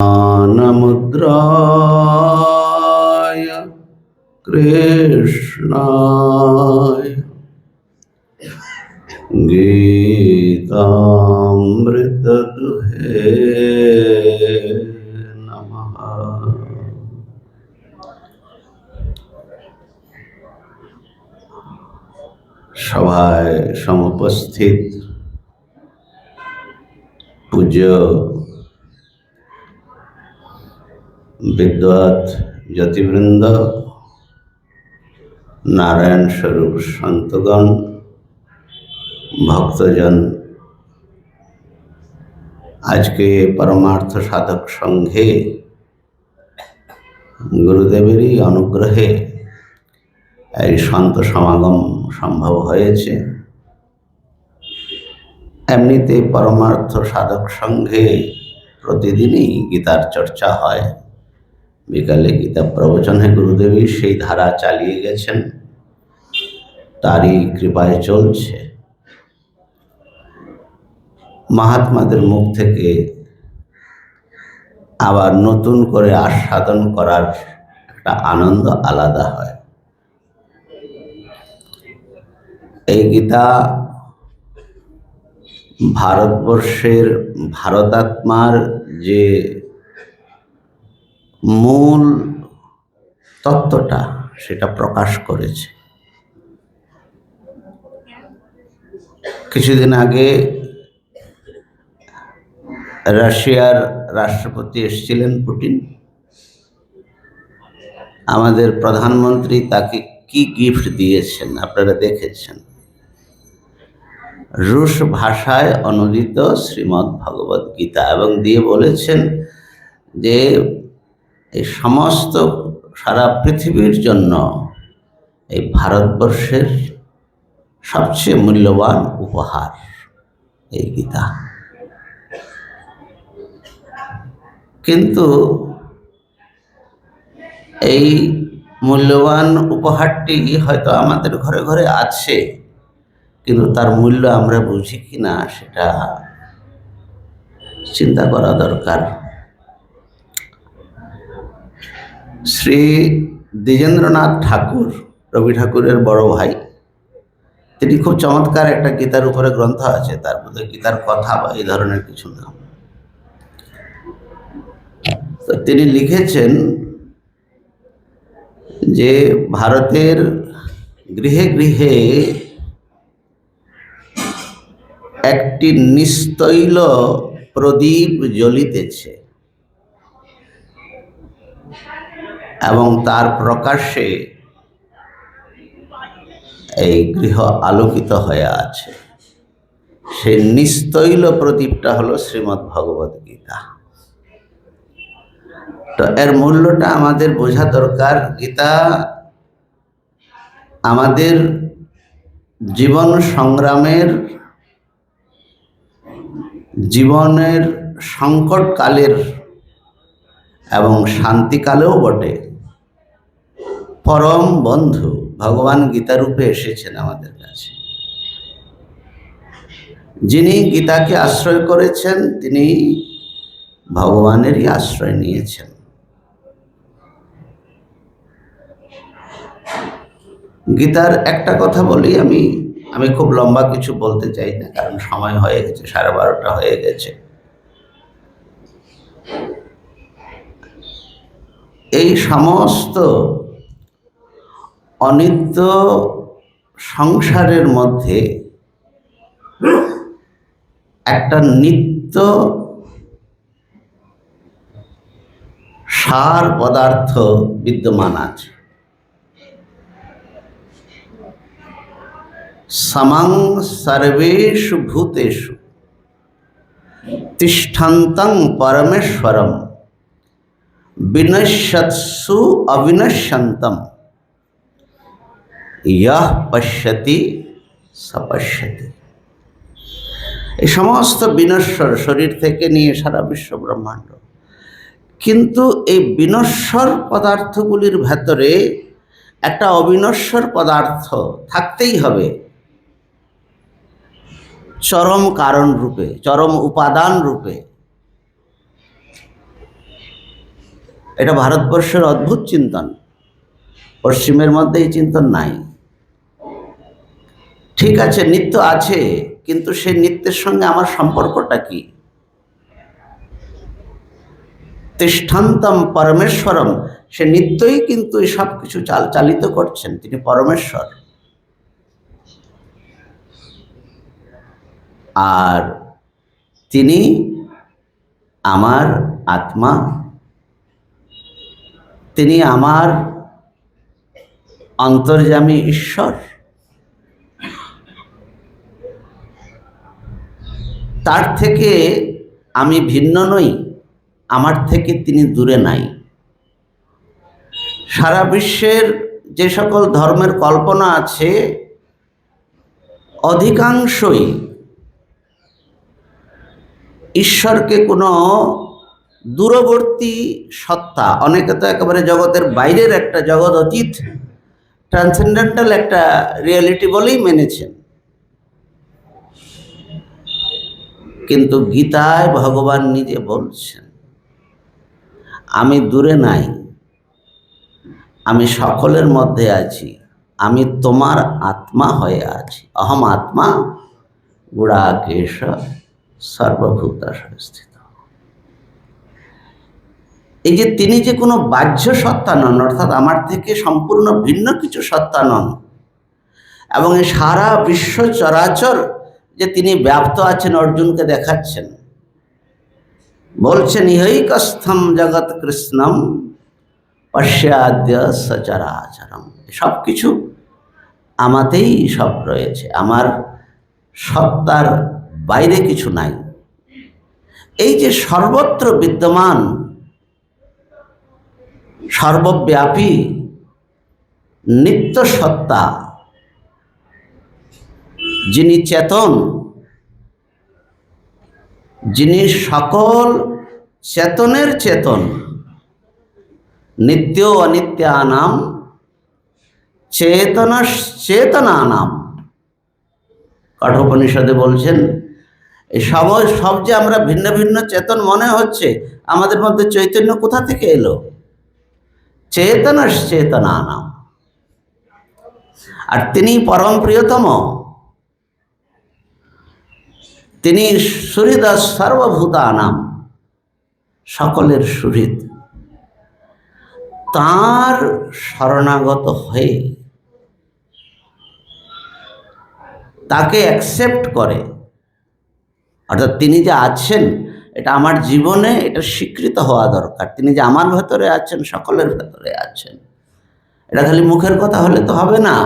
ज्ञानमुद्राय कृष्णाय गीतामृतदुहे नमः সভায় সমুপস্থিত পূজ্য বিদ্বৎ জ্যোতিবৃন্দ, নারায়ণ স্বরূপ সন্তগণ, ভক্তজন। আজকে পরমার্থ সাধক সংঘে গুরুদেবেরই অনুগ্রহে এই সন্ত সমাগম সম্ভব হয়েছে। এমনিতে পরমার্থ সাধক সঙ্গে প্রতিদিনই গীতার চর্চা হয়। বিকালে গীতা প্রবচনে গুরুদেবী সেই ধারা চালিয়ে গেছেন। তারই কৃপায় চলছে। মহাত্মাদের মুখ থেকে আবার নতুন করে আস্বাদন করার একটা আনন্দ আলাদা হয়। এই গীতা ভারতবর্ষের ভারতাত্মার যে মূল তত্ত্বটা সেটা প্রকাশ করেছে। কিছুদিন আগে রাশিয়ার রাষ্ট্রপতি এসেছিলেন পুটিন আমাদের প্রধানমন্ত্রী তাকে কি গিফট দিয়েছেন আপনারা দেখেছেন? রুশ ভাষায় অনুদিত শ্রীমদ্ ভগবদ গীতা এবং দিয়ে বলেছেন যে এই সমস্ত সারা পৃথিবীর জন্য এই ভারতবর্ষের সবচেয়ে মূল্যবান উপহার এই গীতা। কিন্তু এই মূল্যবান উপহারটি হয়তো আমাদের ঘরে ঘরে আছে, কিন্তু তার মূল্য আমরা বুঝি কি না সেটা চিন্তা করা দরকার। শ্রী দ্বিজেন্দ্রনাথ ঠাকুর, রবি ঠাকুরের বড় ভাই। তিনি খুব চমৎকার একটা গীতার উপরে গ্রন্থ আছে, তার মধ্যে গীতার কথা বা এই ধরনের কিছু না। তো তিনি লিখেছেন যে, ভারতের গৃহে গৃহে একটি নিস্তৈল প্রদীপ জ্বলিতেছে। এবং তার প্রকাশে এই গৃহ আলোকিত হয়ে আছে। সে নিস্তৈল প্রদীপটা হলো শ্রীমদ্ ভগবদ গীতা। তো এর মূল্যটা আমাদের বোঝা দরকার। গীতা আমাদের জীবন সংগ্রামের, জীবনের সংকটকালের এবং শান্তিকালেও বটে। পরম বন্ধু, ভগবান গীতারূপে এসেছেন আমাদের কাছে। যিনি গীতাকে আশ্রয় করেছেন, তিনি ভগবানেরই আশ্রয় নিয়েছেন। গীতার একটা কথা বলি আমি আমি খুব লম্বা কিছু বলতে চাই না, কারণ সময় হয়ে গেছে, সাড়ে বারোটা হয়ে গেছে। এই সমস্ত অনিত্য সংসারের মধ্যে একটা নিত্য সার পদার্থ বিদ্যমান আছে। সমং সর্বেষু ভূতেষু, তিষ্ঠন্তং পরমেশ্বরম, বিনশ্যৎসু অবিনশ্যন্তম। ইহ পশ্যতি সপশ্যতি। এই সমস্ত বিনশ্বর শরীর থেকে নিয়ে সারা বিশ্ব ব্রহ্মাণ্ড। কিন্তু এই বিনশ্বর পদার্থগুলির ভেতরে একটা অবিনশ্বর পদার্থ থাকতেই হবে। চরম কারণ রূপে, চরম উপাদান রূপে। এটা ভারতবর্ষের অদ্ভুত চিন্তন। পশ্চিমের মধ্যে এই চিন্তন নাই। ঠিক আছে, নিত্য আছে, কিন্তু সেই নিত্যের সঙ্গে আমার সম্পর্কটা কি? তিষ্ঠান্তম পরমেশ্বরম, সে নিত্যই কিন্তু সব কিছু চাল, চালিত করছেন, তিনি পরমেশ্বর। আর তিনি আমার আত্মা, তিনি আমার অন্তর্যামী ঈশ্বর। তার থেকে আমি ভিন্ন নই, আমার থেকে তিনি দূরে নাই। সারা বিশ্বের যে সকল ধর্মের কল্পনা আছে, অধিকাংশই ঈশ্বরকে কোনো দূরবর্তী সত্তা, অনেকে তো একেবারে জগতের বাইরের একটা জগৎ অতীত ট্রান্সেন্ডেন্টাল একটা রিয়েলিটি বলেই মেনেছেন। কিন্তু গীতায় ভগবান নিজে বলছেন, আমি দূরে নাই, আমি সকলের মধ্যে আছি, আমি তোমার আত্মা হয়ে আছি। অহম আত্মা গুড়াকেশ সর্বভূত স্থিত। এই যে তিনি যে কোনো বাহ্য সত্তা নন, অর্থাৎ আমার থেকে সম্পূর্ণ ভিন্ন কিছু সত্তা নন, এবং সারা বিশ্ব চরাচর যে তিনি ব্যাপ্ত আছেন অর্জুনকে দেখাচ্ছেন। বলছেন ইহৈকস্থম জগৎ কৃষ্ণম পশ্চাদ্য সচরাচরম। সব কিছু আমাতেই সব রয়েছে। আমার সত্তার বাইরে কিছু নাই। এই যে সর্বত্র বিদ্যমান, সর্বব্যাপী নিত্য সত্তা যিনি চেতন, যিনি সকল চেতনের চেতন, নিত্য অনিত্যানাম চেতন চেতনানাম। কঠোপনিষদে বলছেন এই সময় সব যে আমরা ভিন্ন ভিন্ন চেতন মনে হচ্ছে, আমাদের মধ্যে চৈতন্য কোথা থেকে এলো? চেতন চেতনানাম। আর তিনি পরম প্রিয়তম। তিনি সুহৃদাস সর্বভূতানাম, সকলের সুহৃদ। তার শরণাগত হয়ে তাকে অ্যাকসেপ্ট করে, অর্থাৎ তিনি যে আছেন, এটা আমার জীবনে এটা স্বীকৃত হওয়া দরকার। তিনি যে আমার ভেতরে আছেন, সকলের ভেতরে আছেন, এটা খালি মুখের কথা হলে তো হবে না।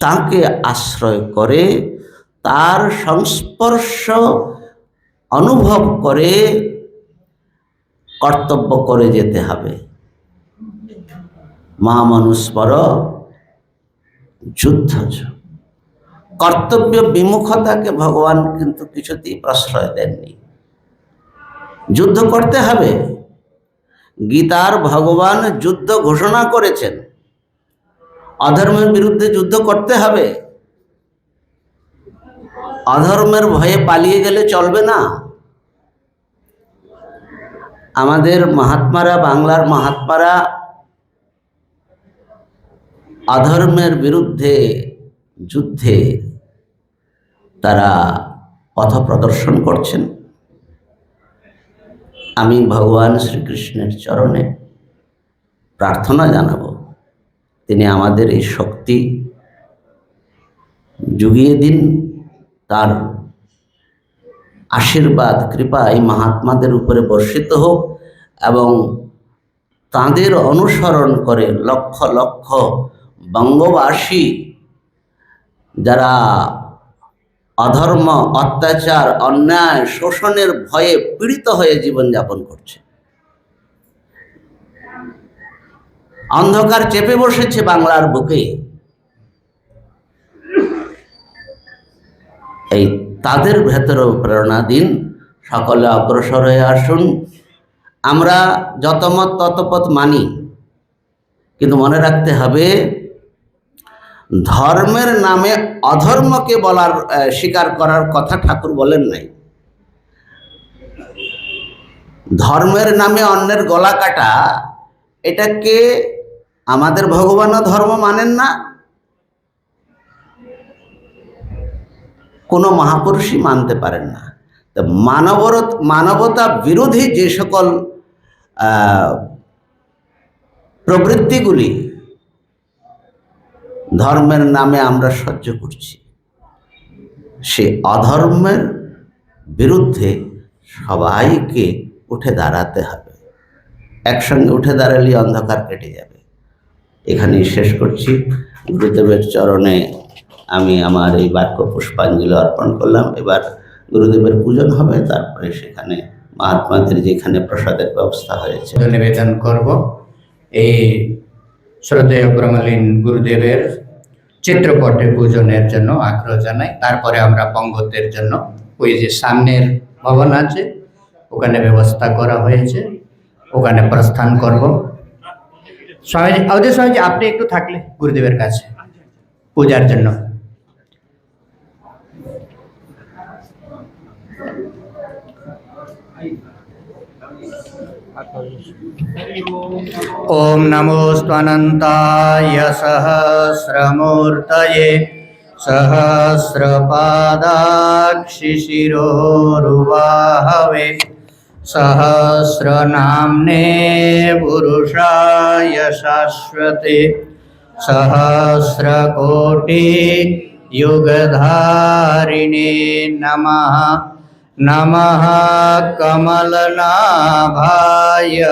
তাকে আশ্রয় করে, তার সংস্পর্শ অনুভব করে, কর্তব্য করে যেতে হবে। মা মনুস্মর যুদ্ধ কর্তব্য বিমুখতাকে ভগবান কিন্তু কিছুতেই প্রশ্রয় দেননি। যুদ্ধ করতে হবে। গীতার ভগবান যুদ্ধ ঘোষণা করেছেন। অধর্মের বিরুদ্ধে যুদ্ধ করতে হবে। অধর্মের ভয়ে পালিয়ে গেলে চলবে না। আমাদের মহাত্মারা, বাংলার মহাত্মারা অধর্মের বিরুদ্ধে যুদ্ধে তারা পথ প্রদর্শন করছেন। আমি ভগবান শ্রীকৃষ্ণের চরণে প্রার্থনা জানাব। তিনি আমাদের এই শক্তি জুগিয়ে দিন, তার আশীর্বাদ, কৃপা এই মহাত্মাদের উপরে বর্ষিত হোক এবং তাদের অনুসরণ করে লক্ষ লক্ষ বঙ্গবাসী যারা অধর্ম, অত্যাচার, অন্যায়, শোষণের ভয়ে পীড়িত হয়ে জীবনযাপন করছে। অন্ধকার চেপে বসেছে বাংলার বুকে। এই তাদের ভেতরেও প্রেরণা দিন, সকলে অগ্রসর হয়ে আসুন। আমরা যত যতমত ততপথ মানি। কিন্তু মনে রাখতে হবে, ধর্মের নামে অধর্মকে বলার স্বীকার করার কথা ঠাকুর বলেন নাই। ধর্মের নামে অন্যের গলা কাটা এটাকে আমাদের ভগবানও ধর্ম মানেন না, কোনো মহাপুরুষই মানতে পারেন না। তো মানবর মানবতা বিরোধী যে সকল প্রবৃত্তিগুলি ধর্মের নামে আমরা সহ্য করছি, সে অধর্মের বিরুদ্ধে সবাইকে উঠে দাঁড়াতে হবে। একসঙ্গে উঠে দাঁড়ালে অন্ধকার কেটে যাবে। এখানেই শেষ করছি। গুরুদেবের চরণে আমি আমার এই বাক্য পুষ্পাঞ্জলি অর্পণ করলাম। এবার গুরুদেবের পূজন হবে, তারপরে সেখানে মহাত্মাদের যেখানে প্রসাদের ব্যবস্থা হয়েছে। নিবেদন করব এই শ্রদ্ধেয় ব্রহ্মলীন গুরুদেবের চিত্রপটে পূজনের জন্য আগ্রহ জানাই। তারপরে আমরা পঙ্গতের জন্য ওই যে সামনের ভবন আছে, ওখানে ব্যবস্থা করা হয়েছে। ওখানে প্রস্থান করব স্বামীজি অবধি স্বামীজি আপনি একটু থাকলে গুরুদেবের কাছে পূজার জন্য ॐ नमोऽस्त्वनन्ताय सहस्रमूर्तये सहस्रपादाक्षिशिरोरुवाहवे सहस्रनाम्ने पुरुषाय शाश्वते। सहस्रकोटि युगधारिणे नमः। नमः कमलनाभाय।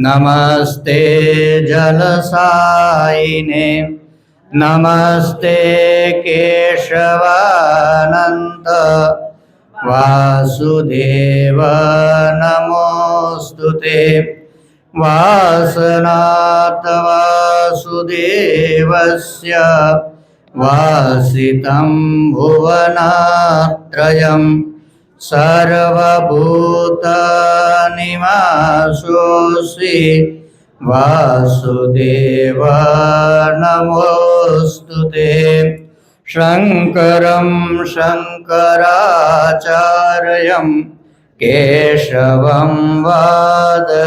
नमस्ते जलसायिने। नमस्ते केशवानन्त वासुदेव नमोऽस्तु ते। वासनात् वासुदेवस्य वासितं भुवनात्रयम् सर्वभूतनिवासोऽसि। वासुदेव नमोऽस्तु ते शङ्करं शङ्कराचार्यं केशवं वादरायणं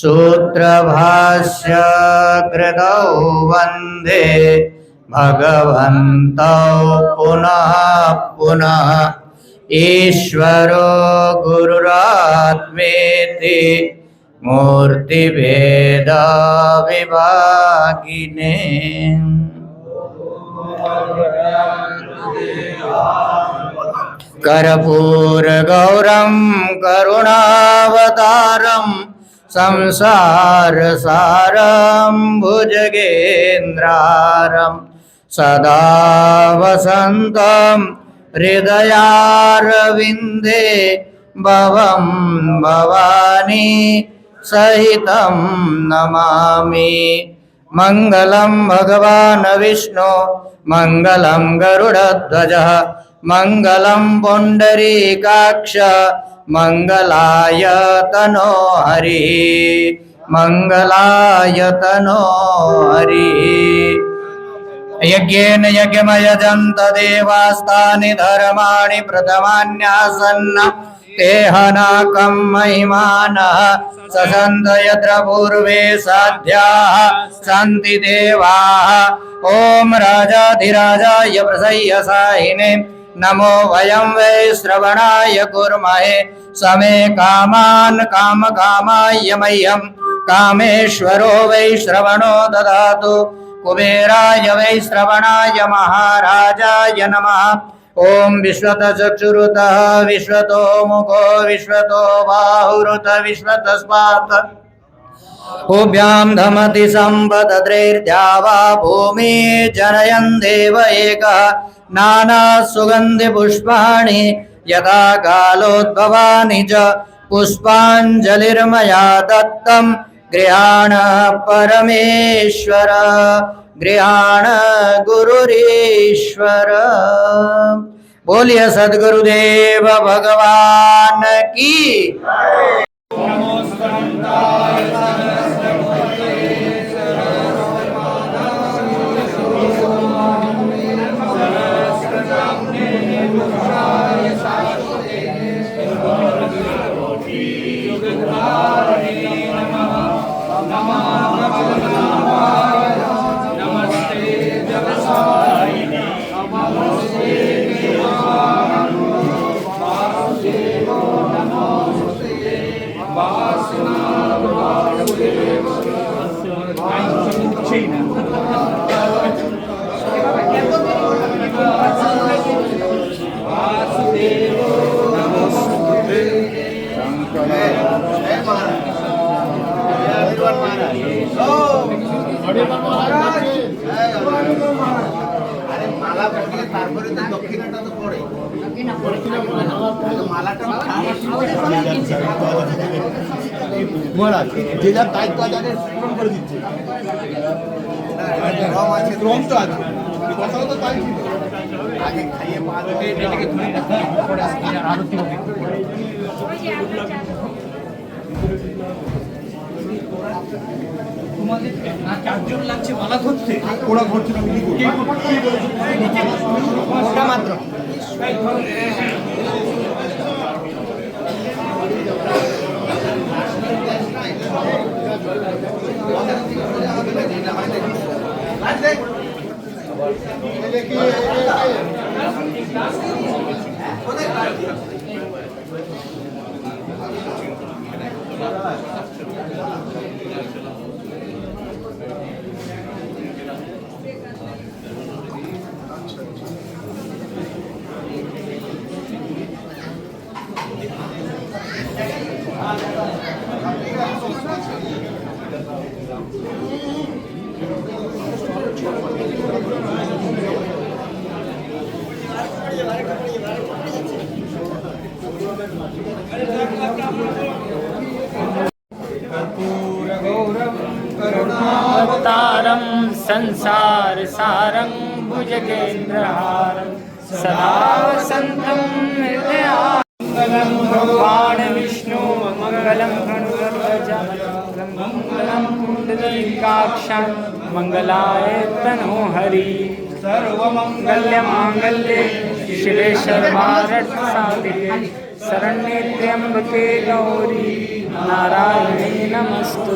सूत्रभाष्य कृतौ वंदे भगवन्तौ पुनः पुनः ईश्वरो गुरुरात्मेति मूर्तिभेदाविभागिने। कर्पूरगौरं करुणावतारं संसारसारं भुजगेन्द्रारं सदा वसन्तं हृदयारविन्दे भवं भवानी सहितं नमामि। मङ्गलं भगवान् विष्णु मङ्गलं गरुडध्वजः मङ्गलं पुण्डरीकाक्ष मङ्गलाय तनो हरिः मङ्गलाय तनो हरिः। यज्ञेन यज्ञमयजन्त देवास्तानि धर्माणि प्रथमान्यासन्न ते हनाकं महिमानः ससन्त यत्र पूर्वे साध्याः सन्ति देवाः ॐ राजाधिराजाय प्रसह्य साहिने नमो वयं वै श्रवणाय कुर्महे समे कामान् कामकामाय मह्यं कामेश्वरो वै श्रवणो ददातु कुबेराय वै श्रवणाय महाराजाय नमः ॐ विश्वत चक्षुरुतः विश्वतो मुखो विश्वतो बाहुरुत विश्वतस्मात्। उभ्यां धमति सम्पदद्रैर्द्या वा भूमि, जनयन् देव एकः। नानासुगन्धिपुष्पाणि यथा कालोद्भवानि च पुष्पाञ्जलिर्मया दत्तं गृहाण परमेश्वर। गृहाण गुरुरीश्वर। बोलिए सदगुरुदेव भगवान की। नमः আরে মালা পরিয়ে তারপরে তো দক্ষিণাটা তো মালাটা মহারাজ যে আছে দিচ্ছে ক্রম আছে কথাও তো আগে খাইয়ে পা লাগছে মালা ধরতে? ওরা কি করব? अवतारं संसारसारं भुजगेन्द्रहारं सदा वसन्तं हृदयाङ्गलं भगवान् विष्णु मङ्गलं मङ्गलं कुण्डलीकाक्षं मङ्गलाय तनोहरि सर्वमङ्गल्यमाङ्गल्ये शिवे सर्वार्थसाधिके शरण्ये त्र्यम्बके गौरी। नारायणे नमस्तु